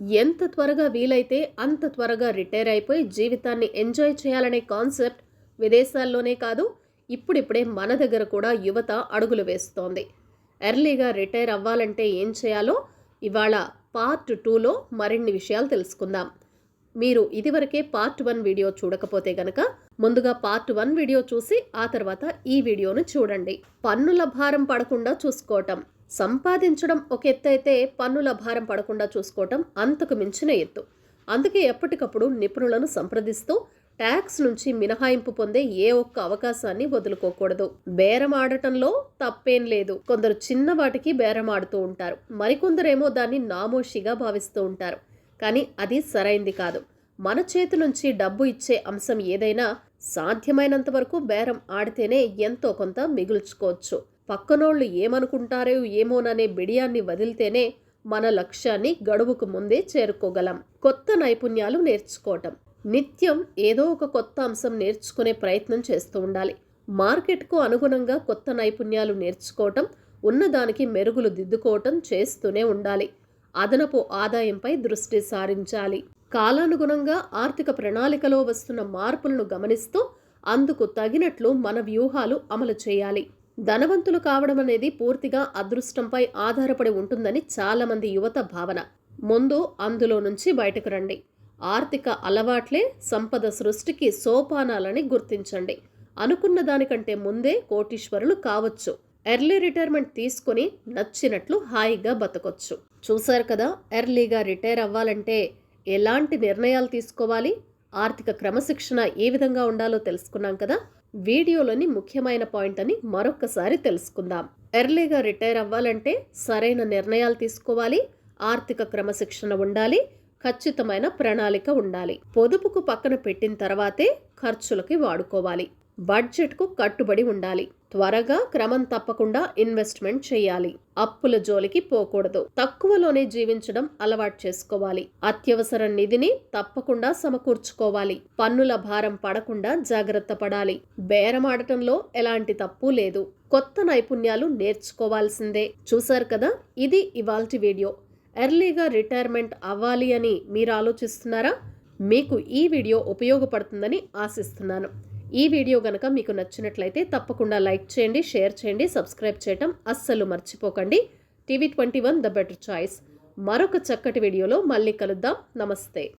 ఎంత త్వరగా వీలైతే అంత త్వరగా రిటైర్ అయిపోయి జీవితాన్ని ఎంజాయ్ చేయాలనే కాన్సెప్ట్ విదేశాల్లోనే కాదు ఇప్పుడిప్పుడే మన దగ్గర కూడా యువత అడుగులు వేస్తోంది. ఎర్లీగా రిటైర్ అవ్వాలంటే ఏం చేయాలో ఇవాళ పార్ట్ టూలో మరిన్ని విషయాలు తెలుసుకుందాం. మీరు ఇదివరకే పార్ట్ వన్ వీడియో చూడకపోతే గనక ముందుగా పార్ట్ వన్ వీడియో చూసి ఆ తర్వాత ఈ వీడియోను చూడండి. పన్నుల భారం పడకుండా చూసుకోవటం. సంపాదించడం ఒక ఎత్తు అయితే పన్నుల భారం పడకుండా చూసుకోవటం అంతకు మించిన ఎత్తు. అందుకే ఎప్పటికప్పుడు నిపుణులను సంప్రదిస్తూ ట్యాక్స్ నుంచి మినహాయింపు పొందే ఏ ఒక్క అవకాశాన్ని వదులుకోకూడదు. బేరం ఆడటంలో తప్పేం లేదు. కొందరు చిన్న వాటికి బేరం ఆడుతూ ఉంటారు. మరికొందరేమో దాన్ని నామోషిగా భావిస్తూ ఉంటారు. కానీ అది సరైంది కాదు. మన చేతి నుంచి డబ్బు ఇచ్చే అంశం ఏదైనా సాధ్యమైనంత వరకు బేరం ఆడితేనే ఎంతో కొంత మిగుల్చుకోవచ్చు. పక్కనోళ్ళు ఏమనుకుంటారో ఏమోననే బిడియాన్ని వదిలితేనే మన లక్ష్యాన్ని గడువుకు ముందే చేరుకోగలం. కొత్త నైపుణ్యాలు నేర్చుకోవటం. నిత్యం ఏదో ఒక కొత్త అంశం నేర్చుకునే ప్రయత్నం చేస్తూ ఉండాలి. మార్కెట్కు అనుగుణంగా కొత్త నైపుణ్యాలు నేర్చుకోవటం ఉన్నదానికి మెరుగులు దిద్దుకోవటం చేస్తూనే ఉండాలి. అదనపు ఆదాయంపై దృష్టి సారించాలి. కాలానుగుణంగా ఆర్థిక ప్రణాళికలో వస్తున్న మార్పులను గమనిస్తూ అందుకు తగినట్లు మన వ్యూహాలు అమలు చేయాలి. ధనవంతులు కావడం అనేది పూర్తిగా అదృష్టంపై ఆధారపడి ఉంటుందని చాలామంది యువత భావన. ముందు అందులో నుంచి బయటకు రండి. ఆర్థిక అలవాట్లే సంపద సృష్టికి సోపానాలని గుర్తించండి. అనుకున్న దానికంటే ముందే కోటీశ్వరులు కావచ్చు. ఎర్లీ రిటైర్మెంట్ తీసుకొని నచ్చినట్లు హాయిగా బతకొచ్చు. చూశారు కదా ఎర్లీగా రిటైర్ అవ్వాలంటే ఎలాంటి నిర్ణయాలు తీసుకోవాలి? ఆర్థిక క్రమశిక్షణ ఏ విధంగా ఉండాలో తెలుసుకున్నాం కదా? వీడియోలోని ముఖ్యమైన పాయింట్ అని మరొకసారి తెలుసుకుందాం. ఎర్లీగా రిటైర్ అవ్వాలంటే సరైన నిర్ణయాలు తీసుకోవాలి ఆర్థిక క్రమశిక్షణ ఉండాలి ఖచ్చితమైన ప్రణాళిక ఉండాలి. పొదుపుకు పక్కన పెట్టిన తర్వాతే ఖర్చులకి వాడుకోవాలి. బడ్జెట్కు కట్టుబడి ఉండాలి. త్వరగా క్రమం తప్పకుండా ఇన్వెస్ట్మెంట్ చేయాలి. అప్పుల జోలికి పోకూడదు. తక్కువలోనే జీవించడం అలవాటు చేసుకోవాలి. అత్యవసర నిధిని తప్పకుండా సమకూర్చుకోవాలి. పన్నుల భారం పడకుండా జాగ్రత్త పడాలి. బేరమాడటంలో ఎలాంటి తప్పు లేదు. కొత్త నైపుణ్యాలు నేర్చుకోవాల్సిందే. చూశారు కదా? ఇది ఇవాల్టి వీడియో. ఎర్లీగా రిటైర్మెంట్ అవ్వాలి అని మీరు ఆలోచిస్తున్నారా? మీకు ఈ వీడియో ఉపయోగపడుతుందని ఆశిస్తున్నాను. ఈ వీడియో కనుక మీకు నచ్చినట్లయితే తప్పకుండా లైక్ చేయండి షేర్ చేయండి సబ్స్క్రైబ్ చేయటం అస్సలు మర్చిపోకండి. TV twenty one the better choice. మరొక చక్కటి వీడియోలో మళ్ళీ కలుద్దాం. నమస్తే.